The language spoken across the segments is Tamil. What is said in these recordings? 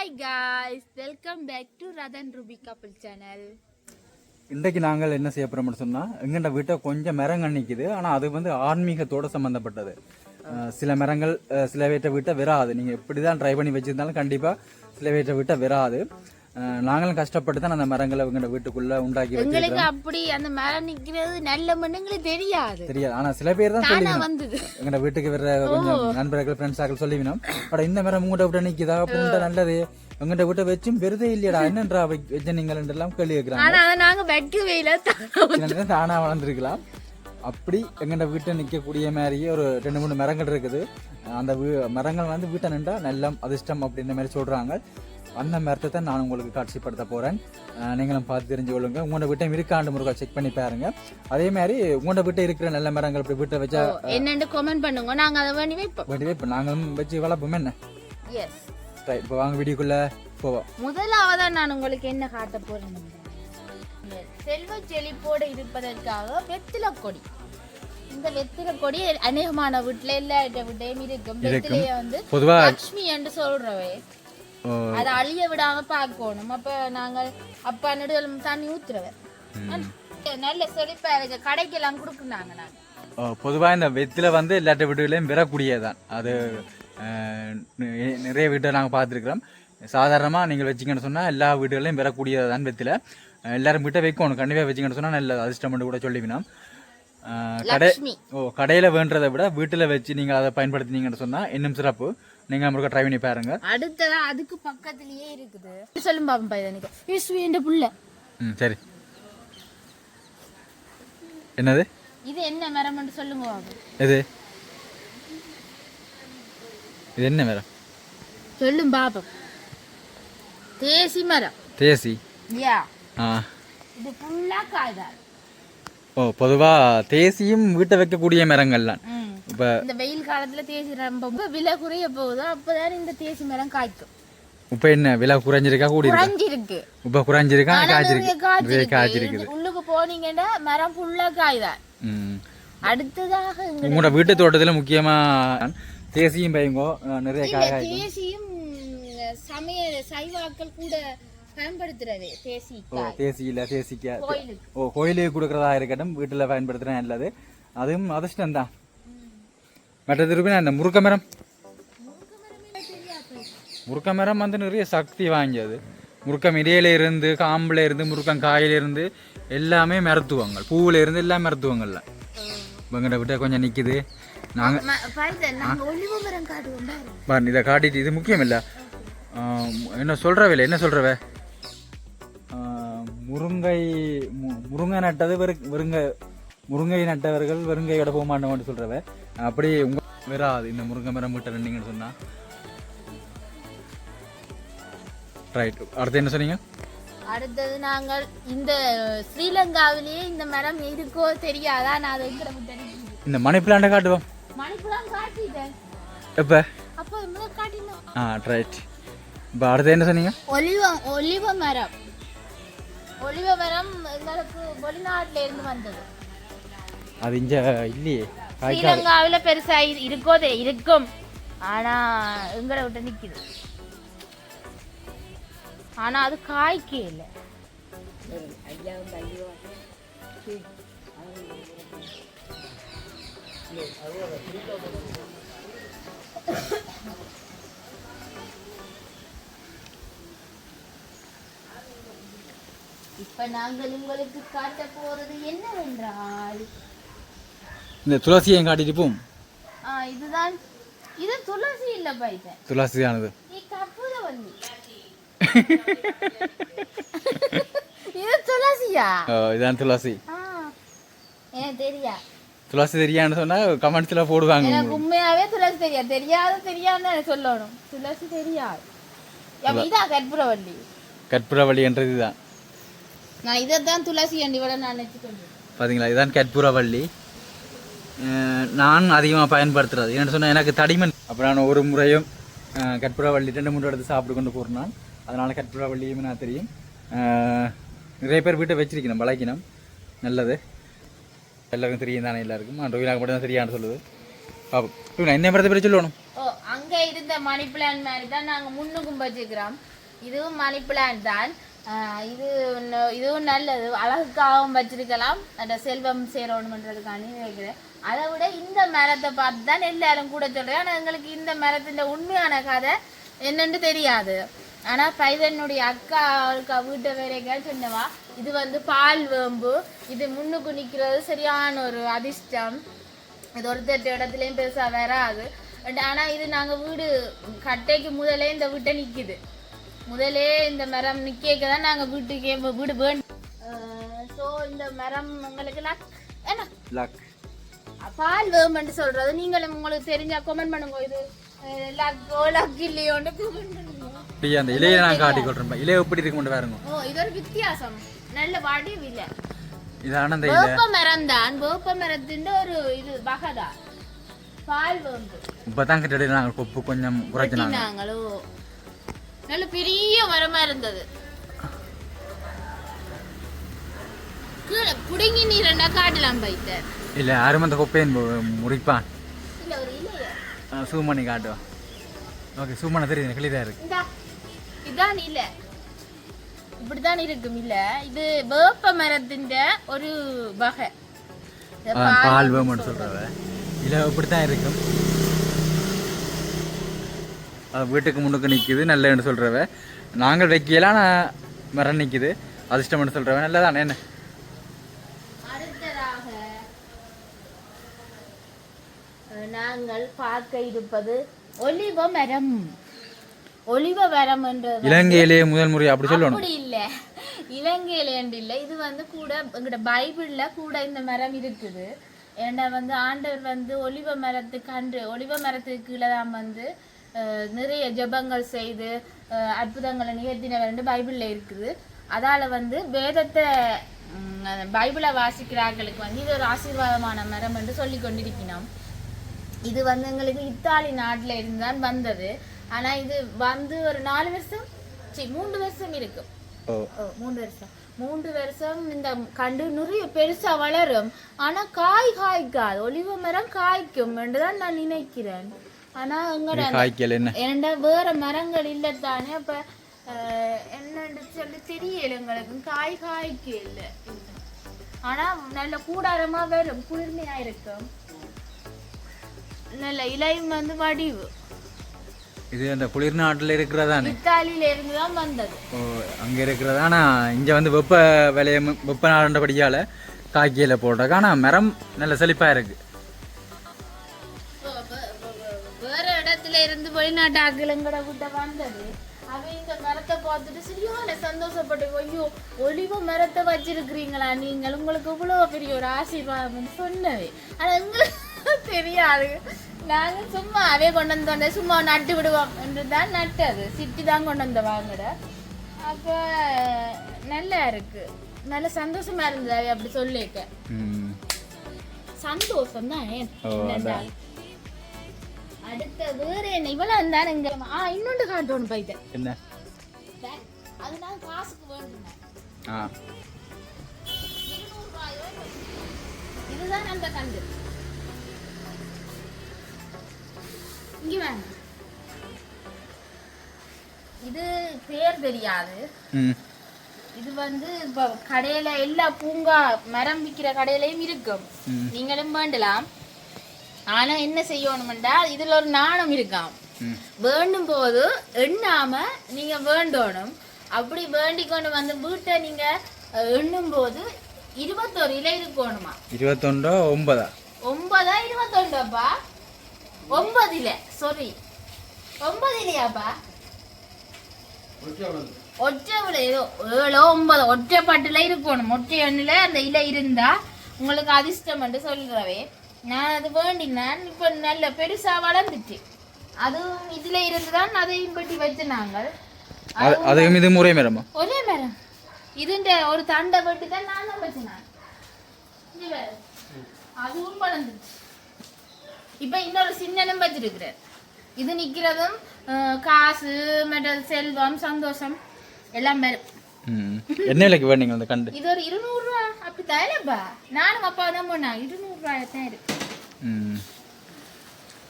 Hi guys welcome back to Rathan Ruby Kappal channel இன்றைக்கு நாங்கள் என்ன செய்ய போறோம்னு சொன்னால் எங்கண்ட வீட்டை கொஞ்சம் மரங்கள் நிற்கிது ஆனால் அது வந்து ஆன்மீகத்தோடு சம்மந்தப்பட்டது சில மரங்கள் சில வீட்டை வீட்டை நீங்கள் நீங்க எப்படிதான் ட்ரை பண்ணி வச்சிருந்தாலும் கண்டிப்பாக சில வீட்டை வீட்டை விராது. நாங்களும் கஷ்டப்பட்டு தான் அந்த மரங்களை எங்கண்ட வீட்டுக்குள்ள உண்டாக்கி எங்களுக்கு அப்படி அந்த மரம் நிக்கிறது நல்ல மண்ணுங்களுக்கு தெரியாது. தெரியாது. ஆனா சில பேர் தான் சொல்லி எங்கட வீட்டுக்கு வர கொஞ்சம் நண்பர்கள் ஃப்ரெண்ட்ஸ் ஆக்கள் சொல்லிவினோம் அட இந்த மரம் உங்கள்கிட்ட விட்ட நிக்குதா? அப்படின்ட்டு நல்லது. எங்கள்கிட்ட விட்ட வச்சும் வெறுதே இல்லையடா. என்னன்றா வச்ச நீங்கள் எல்லாம் கேள்வி கேட்கிறாங்க. ஆனா நாங்க வைக்கவே இல்லை. தானா வளர்ந்துருக்கலாம். அப்படி எங்கள்ட வீட்டை நிற்கக்கூடிய மாதிரியே ஒரு ரெண்டு மூணு மரங்கள் இருக்குது. அந்த மரங்கள் வந்து வீட்டை நின்றா நல்லம் அதிர்ஷ்டம் அப்படின்ற மாதிரி சொல்றாங்க. அந்த மரத்தை தான் நான் உங்களுக்கு காட்சிப்படுத்த போறேன். அஹ் நீங்களும் பார்த்து தெரிஞ்சு கொள்ளுங்க. உங்களோட வீட்டையும் இருக்காண்டு முருகா செக் பண்ணி பாருங்க. அதே மாதிரி உங்களோட வீட்டை இருக்கிற நல்ல மரங்கள் இப்படி வீட்டை வச்சா என்னன்னு கமெண்ட் பண்ணுங்க. நாங்க அதை பண்ணி வைப்போம். வேண்டியவே இப்போ நாங்களும் வச்சு வளர்ப்போம். என்ன? எஸ் இப்போ வாங்க வீடியோக்குள்ள போவோம். முதலாவதா நான் உங்களுக்கு என்ன காட்ட போறேன் செல்வ செழிப்போடு இருப்பதற்காக வெத்தில கொடி. இந்த வெத்தில கொடி அநேகமான வீட்டுல எல்லா வீட்டையும் இருக்கும். வெத்திலைய வந்து பொதுவா லக்ஷ்மி என்று சொல்றவே அதை அழிய விடாம பார்க்கணும். அப்ப நாங்கள் அப்பா நெடுதலும் தண்ணி ஊத்துறவர். நல்ல செழிப்பா இருக்கு. கடைக்கெல்லாம் கொடுக்குறாங்க நாங்க. பொதுவாக இந்த வெத்தில வந்து எல்லாட்ட வீடுகளையும் பெறக்கூடியதுதான் அது நிறைய வீட்டை நாங்கள் பார்த்துருக்குறோம். சாதாரணமாக நீங்கள் வச்சிங்கன்னு சொன்னால் எல்லா வீடுகளையும் பெறக்கூடியது தான் வெத்தில எல்லாரும் வீட்டை வைக்கணும். கண்டிப்பாக வச்சிங்கன்னு சொன்னால் நல்ல அதிர்ஷ்டம் கூட சொல்லிவினோம். கடை ஓ கடையில் வேண்டதை விட வீட்டில் வச்சு நீங்கள் அதை பயன்படுத்தினீங்கன்னு சொன்னால் இன்னும் சிறப்பு. நீங்கள் நம்மளுக்கு ட்ரை பண்ணி பாருங்க. அடுத்ததா அதுக்கு பக்கத்துலயே இருக்குது. சொல்லும் பாப்பா எனக்கு யூஸ்வி என்ற புள்ள. ம் சரி. என்னது? இது என்ன மரம்னு சொல்லுங்க பாப்பா எது? இது என்ன மரம்? சொல்லும் பாப்பா தேசி மரம். தேசி? யா. ஆ. இது ஃபுல்லா காய்தான். ஓ பொதுவாக தேசியும் வீட்டை வைக்கக்கூடிய மரங்கள்லாம் ம். இப்போ இந்த வெயில் காலத்துல தேசி ரொம்ப விலை குறைய போகுதோ. அப்பதான் இந்த தேசி மரம் காய்க்கும். இப்போ என்ன? விலை குறைஞ்சிருக்கா கூடி இருக்கா குறைஞ்சிருக்கு. இப்போ குறைஞ்சிருக்கா காய்ச்சிருக்கு? காய்ச்சிருக்குது. உள்ளுக்கு போனீங்கன்னா மரம் ஃபுல்லா காய்தான் அடுத்ததாக உங்களோட வீட்டு தோட்டத்தில் முக்கியமாக தேசியும் பையங்கோ நிறைய காய் தேசியும் சமய சைவாக்கள் கூட பயன்படுத்துறவே தேசி ஓ தேசியில் தேசிக்க ஓ கோயிலுக்கு கொடுக்குறதா இருக்கட்டும் வீட்டில் பயன்படுத்துகிறேன் நல்லது. அதுவும் அதிர்ஷ்டம் தான் மற்றது இருப்பினா இந்த முருக்க மரம்? முருக்க மரம் வந்து நிறைய சக்தி வாங்கியது. முருக்கம் இடையில இருந்து காம்புல இருந்து முருக்கம் காயில இருந்து எல்லாமே மருத்துவங்கள். பூவுல இருந்து எல்லாம் மருத்துவங்கள்ல. இவங்கிட்ட விட்ட கொஞ்சம் நிக்குது. நாங்க ம- பாருங்க, நாங்க ஒளிவு மரம் காட்டுவோம் பாரு. பாரு இதை காட்டிட்டு இது முக்கியம் இல்ல. என்ன சொல்றவே என்ன சொல்றவ முருங்கை முருங்கை நட்டது வெறு- வெறுங்க முருங்கை நட்டவர்கள் வெறுங்கையோட போக மாட்டோம்னு சொல்றவ அப்படி உங்க வராது இந்த முருங்கை மரம் விட்ட ரெண்டிங்கன்னு சொன்னா. ரைட் அடுத்து என்ன சொன்னீங்க? அடுத்தது நாங்கள் இந்த ஸ்ரீலங்காவிலேயே இந்த மரம் இருக்கோ தெரியாதா? நான் அதை இந்த மணி பிளான்ட்டை காட்டுவோம். மணிப்புலாம் காட்டிட்டேன். எப்போ? அப்போ முதல் காட்டினோம். ஆ ரைட் இப்போ அடுத்து என்ன சொன்னீங்க? ஒலிவ ஒலிவ மரம். ஒலிவ மரம் எங்களுக்கு வெளிநாட்டுல இருந்து வந்தது. அது இங்க இல்லையே. ஸ்ரீலங்காவில பெருசா இருக்கோ இருக்கும். ஆனா எங்களை விட்டு நிக்குது. ஆனா அது காய்க்கே இல்லை. இப்ப நாங்கள் உங்களுக்கு காட்ட போறது என்னவென்றால் இந்த துளசியை காட்டிட்டு போம் இதுதான். இது துளசி இல்ல பைத்தன் துளசி ஆனது இது துளசியா? ஓ, இதான் துளசி. தெரியா? துளசி தெரியான்னு சொன்னா கமெண்ட்ஸ்ல போடுவாங்க. எனக்கு உண்மையாவே துளசி தெரியா தெரியாத தெரியாதுன்னு எனக்கு சொல்லணும். துளசி தெரியாது. அப்ப இதா கற்பூரவல்லி கற்பூரவள்ளி என்றது இதுதான். நான் இதைத்தான் துளசி அண்டி விட நான் நினைச்சுக்கொண்டு பாத்தீங்களா? இதுதான் கற்பூரவள்ளி நான் அதிகமாக பயன்படுத்துறது. என்னன்னு சொன்னால் எனக்கு தடிமன் அப்போ நான் ஒரு முறையும் கற்பூரவள்ளி ரெண்டு மூணு எடுத்து சாப்பிட்டு கொண்டு போகிறேன் அதனால் கற்பூரவள்ளியும் நான் தெரியும். நிறைய பேர் வீட்டை வச்சிருக்கணும் பழக்கினம் நல்லது. எல்லாருக்கும் தெரியும் தானே எல்லாருக்கும். ரொவினாக்கு மட்டும் தான் தெரியான்னு சொல்லுது. பாப்போம். இவங்க என்ன மரத்தை பற்றி சொல்லணும்? ஓ அங்கே இருந்த மணி பிளான் மாதிரி தான் நாங்கள் முன்னுக்கும் வச்சுக்கிறோம் இதுவும் மணி பிளான் தான். இது இதுவும் நல்லது. அழகுக்காகவும் வச்சிருக்கலாம். அந்த செல்வம் சேரணுன்றதுக்காண்டி வைக்கிறேன் அதை விட இந்த மரத்தை பார்த்து தான் எல்லாரும் கூட சொல்றேன். ஆனால் எங்களுக்கு இந்த மரத்தின் உண்மையான கதை என்னன்னு தெரியாது. ஆனால் பைதனுடைய அக்கா அவளுக்கு வீட்டை வேலைக்காக சொன்னவா? இது வந்து பால் வேம்பு. இது முன்னுக்கு நிற்கிறது சரியான ஒரு அதிர்ஷ்டம். இது ஒருத்தர் இடத்துலையும் பெருசாக வராது. பட் ஆனால் இது நாங்கள் வீடு கட்டைக்கு முதலே இந்த வீட்டை நிற்கிது முதலே இந்த மரம் நிற்க தான் நாங்கள் வீட்டுக்கே வீடு வேண்டும் ஸோ இந்த மரம் உங்களுக்கு லக் என்ன? லக் பால் வேமென்று சொல்றது. நீங்களும் உங்களுக்கு தெரிஞ்சா கமெண்ட் பண்ணுங்க. இது லக்கோ லக் இல்லையோன்னு கமெண்ட் பண்ணுங்க. அப்படியே? அந்த இலையை நான் காட்டி கொள்றேன் இலையை எப்படி இருக்கு மட்டும் பாருங்க. ஓ இது ஒரு வித்தியாசம். நல்ல வடிவு இல்லை இதான அந்த இலை? வேப்ப மரம் தான். வேப்ப மரத்தின் ஒரு இது வகதா. பால் வேம்பு. இப்போ தான் கிட்ட நாங்கள் கொப்பு கொஞ்சம் குறைச்சினாங்க. நல்ல பெரிய மரமா இருந்தது. புடுங்கி நீ ரெண்டா காட்டலாம் பைத்த இல்லை யாரும் அந்த கொப்பையை முடிப்பான் இல்ல ஒரு இலைய சூம் பண்ணி காட்டுவான் ஓகே சூம் பண்ண தெரியுது கிளியராக இருக்கு இதான் இல்ல இப்படிதான் இருக்கும் இல்ல இது வேப்ப மரத்தின் ஒரு வகை பால் வேணும்னு சொல்கிறவ இல்லை இப்படி தான் இருக்கும் வீட்டுக்கு முன்னுக்கு நிற்கிது நல்லன்னு சொல்கிறவ நாங்கள் வைக்கலாம் மரம் நிற்கிது அதிர்ஷ்டம்னு சொல்கிறவ நல்லதானே என்ன அடுத்ததாக அஹ், நாங்கள் பார்க்க இருப்பது ஒலிவ மரம். ஒலிவ மரம் என்றது இலங்கையிலேயே முதல் முறை அப்படி சொல்லணும். அப்படி இல்ல. இலங்கையில என்று இல்ல. இது வந்து கூட எங்கட பைபிள்ல கூட இந்த மரம் இருக்குது. ஏன்னா வந்து ஆண்டவர் வந்து ஒலிவ மரத்துக்கு அன்று ஒலிவ மரத்துக்கு கீழே தான் வந்து நிறைய ஜெபங்கள் செய்து அற்புதங்களை நிகழ்த்தினவர் பைபிள்ல இருக்குது. அதால வந்து வேதத்தை பைபிளை வாசிக்கிறார்களுக்கு வந்து இது ஒரு ஆசீர்வாதமான மரம் என்று சொல்லி கொண்டிருக்கிறோம். இது வந்து எங்களுக்கு இத்தாலி நாட்டுல இருந்து தான் வந்தது. ஆனா இது வந்து ஒரு நாலு வருஷம் சி மூன்று வருஷம் இருக்கும். மூன்று வருஷம். மூன்று வருஷம் இந்த கண்டு நிறைய பெருசா வளரும். ஆனா காய் காய்க்காது. ஒலிவ மரம் காய்க்கும் என்றுதான் நான் நினைக்கிறேன். ஆனா எங்கட காய்க்கல் என்ன? ஏன்டா வேற மரங்கள் இல்லத்தானே அப்ப அஹ், என்னன்னு சொல்லி தெரியல எங்களுக்கு. காய் காய்க்க இல்லை ஆனா நல்ல கூடாரமா வரும் குளிர்மையா இருக்கும். நல்ல இலையும் வந்து வடிவு. இது அந்த குளிர் நாட்டில் இருக்கிறதானே? இத்தாலியில இருந்து தான் வந்தது. ஓ அங்கே இருக்கிறதா? ஆனால் இங்கே வந்து வெப்ப விலைய வெப்ப நாடுன்றபடியால் காய்க்கியில் போடுறாங்க ஆனால் மரம் நல்ல செழிப்பாக இருக்குது வே- வேற இடத்துல இருந்து வெளிநாட்டு ஆக்கிலங்கட விட்ட வந்தது. அவன் இந்த மரத்தை பார்த்துட்டு சரியான சந்தோஷப்பட்டு ஐயோ ஒளிவ மரத்தை வச்சிருக்கிறீங்களா? நீங்கள் உங்களுக்கு இவ்வளவு பெரிய ஒரு ஆசீர்வாதம் சொன்னவே ஆனா எங்களுக்கு தெரியாது. நாங்க சும்மா அவே கொண்டு வந்தோன்னே சும்மா நட்டு விடுவோம் என்று தான் நட்டது சிட்டி தான் கொண்டு வந்த வாங்கட அப்ப நல்லா இருக்கு. நல்ல சந்தோஷமா இருந்தது அவை அப்படி சொல்லிக்க. சந்தோஷம் தான். அடுத்த வேற என்ன? இவ்வளவு தானே இங்க ஆ இன்னொன்று காட்டணும் போயிட்டேன். என்ன? அது நான் காசுக்கு ரூபாயோ இதுதான் அந்த கண்டு. இங்க வேணும் இது பேர் தெரியாது. ம். இது வந்து இப்போ கடையில எல்லா பூங்கா மரம் விற்கிற கடையிலயும் இருக்கும். நீங்களும் வேண்டலாம். ஆனா என்ன செய்யணும்டா இதுல ஒரு நாணம் இருக்காம். வேண்டும் போது எண்ணாம நீங்க வேண்டணும். அப்படி வேண்டிக் கொண்டு வந்து வீட்டை நீங்க எண்ணும் போது இருபத்தோரு இலை இருக்கணுமா? இருபத்தொண்டோ ஒன்பதா ஒன்பதா இருபத்தொண்டப்பா ஒன்பது இலை சாரி ஒன்பது இல்லையாப்பா ஒற்றை விலை ஏதோ ஏழோ ஒன்பதோ ஒற்றை பட்டுல இருக்கணும். ஒற்றை எண்ணில் அந்த இலை இருந்தா உங்களுக்கு அதிர்ஷ்டம் என்று சொல்றவே. நான் அது வேண்டினேன் இப்போ நல்ல பெருசா வளர்ந்துச்சு அதுவும் இதுல இருந்துதான் அதையும் பட்டி வச்சு நாங்கள். அது அதுக்கும் இது முறை மரமா. ஒரே மரம். இதுண்ட ஒரு தண்டை வெட்டி தான் நான் தான் இங்க பாரு. அதுவும் வளர்ந்துச்சு. இப்ப இன்னொரு சின்னனும் வச்சிருக்கிறேன் இது நிக்கிறதும் அஹ், காசு மற்ற செல்வம் சந்தோஷம் எல்லாம் என்ன விலைக்கு வேணுங்க அந்த கண்டு? இது ஒரு இருநூறு ரூபா. அப்படி தரப்பா நானும் அப்பா தான் போனா இருநூறு ரூபாய் தான் இருக்கு. ம்.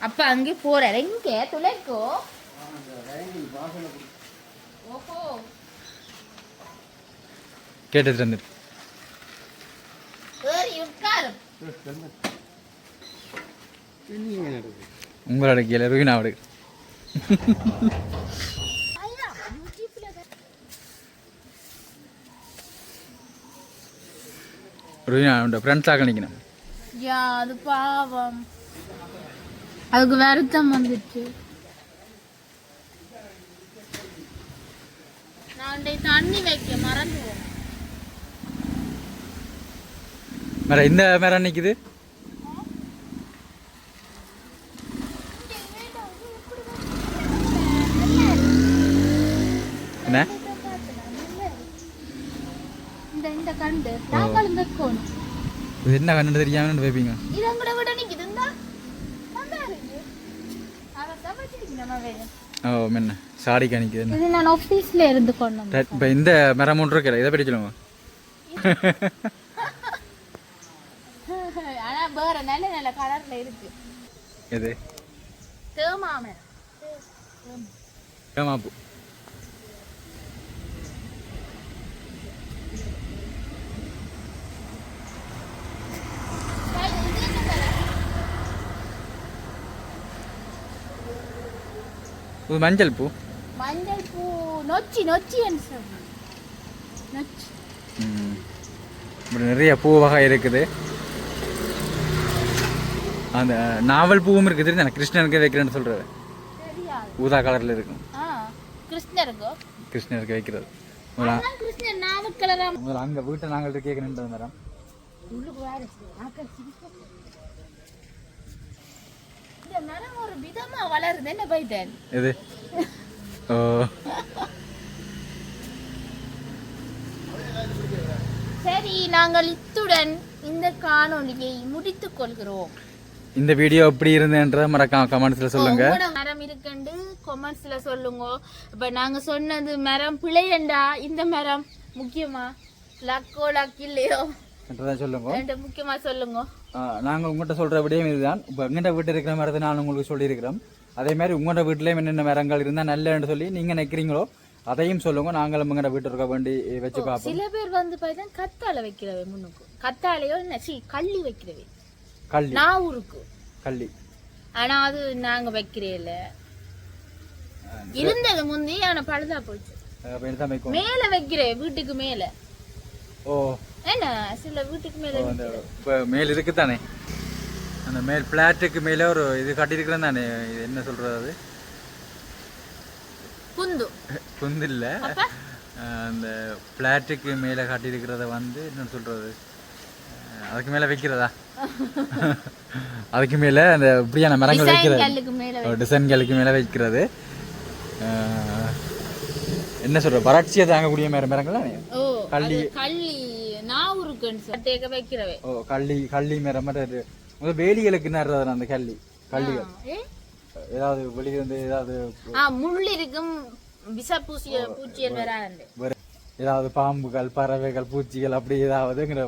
அப்ப அங்கே போறாரு. எங்க? துளைக்கோ? ஓஹோ. கேட்டு ஏறி உட்காரும் உங்களோட கீழே ருகினா விடு ஐயா, யூடியூப்ல தான். ருகினா உண்ட ஃப்ரெண்ட்ஸாக நிற்கணும் யா அது பாவம். அதுக்கு வருத்தம் வந்துச்சு. நான் தண்ணி வைக்க மறந்துவோம் வேற இந்த மரம் நிற்குது என்ன? இது என்ன கண்டு தெரியாமல் வைப்பீங்க. ஓ மென்ன? சாடி காணிக்குது இது நான் ஆஃபீஸில் இருந்து கொண்டு. இப்போ இந்த மரம் ஒன்று இருக்கல இதை பற்றி சொல்லுங்க. ஆனா வேற நல்ல நல்ல கலர்ல இருக்கு. எது? தேமாம ஏமாப்பு இது மஞ்சள் பூ மஞ்சள் பூ நொச்சி நொச்சி ம். இப்படி நிறைய பூ வகை இருக்குது அந்த நாவல் பூவும் இருக்குது தெரியுது கிருஷ்ணனுக்கு வைக்கிறேன்னு சொல்கிறது ஊதா கலரில் இருக்கும் கிருஷ்ணருக்கோ வைக்கிறது அங்கே வீட்டை நாங்கள் கேட்கணுன்றது மேடம் உள்ளுக்கு வேற ஆக்கள் சிரிப்பு. இந்த மரம் ஒரு விதமா வளருது என்ன போயிட்டேன் எது ஓ. சரி நாங்கள் இத்துடன் இந்த காணொளியை முடித்துக் கொள்கிறோம். இந்த வீடியோ எப்படி இருந்தேன்ற மறக்காம கமெண்ட்ஸில் சொல்லுங்க. மரம் இருக்குண்டு கொமெண்ட்ஸ்ல சொல்லுங்க. இப்ப நாங்க சொன்னது மரம் பிழையண்டா இந்த மரம் முக்கியமா? லக்கோ லக் இல்லையோ என்றதை சொல்லுங்க. முக்கியமா சொல்லுங்க. நாங்கள் உங்கள்கிட்ட சொல்கிற விடயம் இதுதான். இப்போ எங்கள்கிட்ட வீட்டு இருக்கிற மரத்தை நான் உங்களுக்கு சொல்லியிருக்கிறோம் அதே மாதிரி உங்களோட வீட்டிலேயும் என்னென்ன மரங்கள் இருந்தால் நல்லன்னு சொல்லி நீங்கள் நினைக்கிறீங்களோ அதையும் சொல்லுங்க. நாங்களும் எங்கள்கிட்ட வீட்டு இருக்க வேண்டி வச்சு பார்ப்போம். சில பேர் வந்து பார்த்தா கத்தாழை வைக்கிறவே முன்னுக்கு. கத்தாழையோ என்ன சி கள்ளி வைக்கிறவே. கள்ளி. நாவூருக்கு. கள்ளி. ஆனா அது நாங்க வைக்கிறே இல்ல இருந்தது முந்தி ஆனா பழுதா போச்சு. மேல வைக்கிறேன் வீட்டுக்கு மேல. ஓ என்ன சில வீட்டுக்கு மேல இப்போ மேல் இருக்கு தானே அந்த மேல் பிளாட்டுக்கு மேலே ஒரு இது கட்டியிருக்கிறேன் தானே இது என்ன சொல்கிறது அது? குந்து குந்து இல்லை. அந்த பிளாட்டுக்கு மேலே கட்டியிருக்கிறத வந்து என்ன சொல்கிறது அதுக்கு மேலே வைக்கிறதா? அதுக்கு மேலே அந்த இப்படியான மரங்கள் வைக்கிறது. டிசைன்களுக்கு மேலே வைக்கிறது. என்ன சொல்ற வறட்சியை தாங்கக்கூடிய மர மரங்கள் கள்ளி. கள்ளி ஓ கள்ளி கள்ளி மரம் மாதிரி. முதல் வேலிகளுக்கு நடுறது அந்த கள்ளி கள்ளிகள்? ஏதாவது வெளியிருந்து ஏதாவது முள் இருக்கும் விஷ பூசிய பூச்சியல் வராது ஏதாவது பாம்புகள் பறவைகள் பூச்சிகள் அப்படி ஏதாவதுங்கிற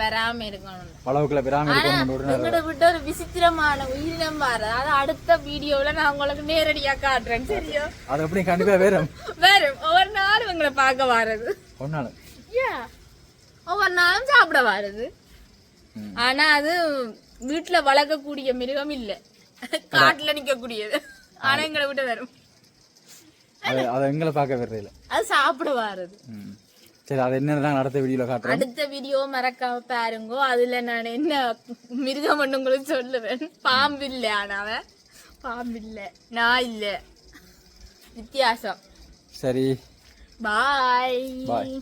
வராம இருக்கணும் வளவுக்குள்ள விராம இருக்கணும் ஒரு நேரம். எங்கட விட்டு ஒரு விசித்திரமான உயிரினம் பாரு அது அடுத்த வீடியோல நான் உங்களுக்கு நேரடியா காட்டுறேன் சரியா அது எப்படி கண்டிப்பா வேற வரும் ஒவ்வொரு நாளும் உங்களை பார்க்க வாரது ஒன்னாலும் ஒவ்வொரு நாளும் சாப்பிட வாரது. ஆனா அது வீட்டுல வளர்க்கக்கூடிய மிருகம் இல்ல. காட்டுல நிக்கக்கூடியது. ஆனா எங்களை விட்டு வரும். அது அதை எங்களை பார்க்க வர்றதில்ல அது சாப்பிட வாரது. ம். சரி அது என்னதான் அடுத்த வீடியோல காட்டுறேன் அடுத்த வீடியோ மறக்காம பாருங்கோ. அதுல நான் என்ன மிருகம் உங்களுக்கு சொல்லுவேன். பாம்பு இல்ல ஆனா அவன் பாம்பு இல்ல நான் இல்ல. வித்தியாசம். சரி. Bye Bye.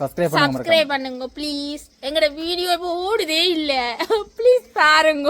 சப்ஸ்கிரைப் பண்ணுங்க சப்ஸ்கிரைப் பண்ணுங்க ப்ளீஸ் எங்கட வீடியோ இப்போ ஓடுதே இல்ல. ப்ளீஸ் பாருங்க.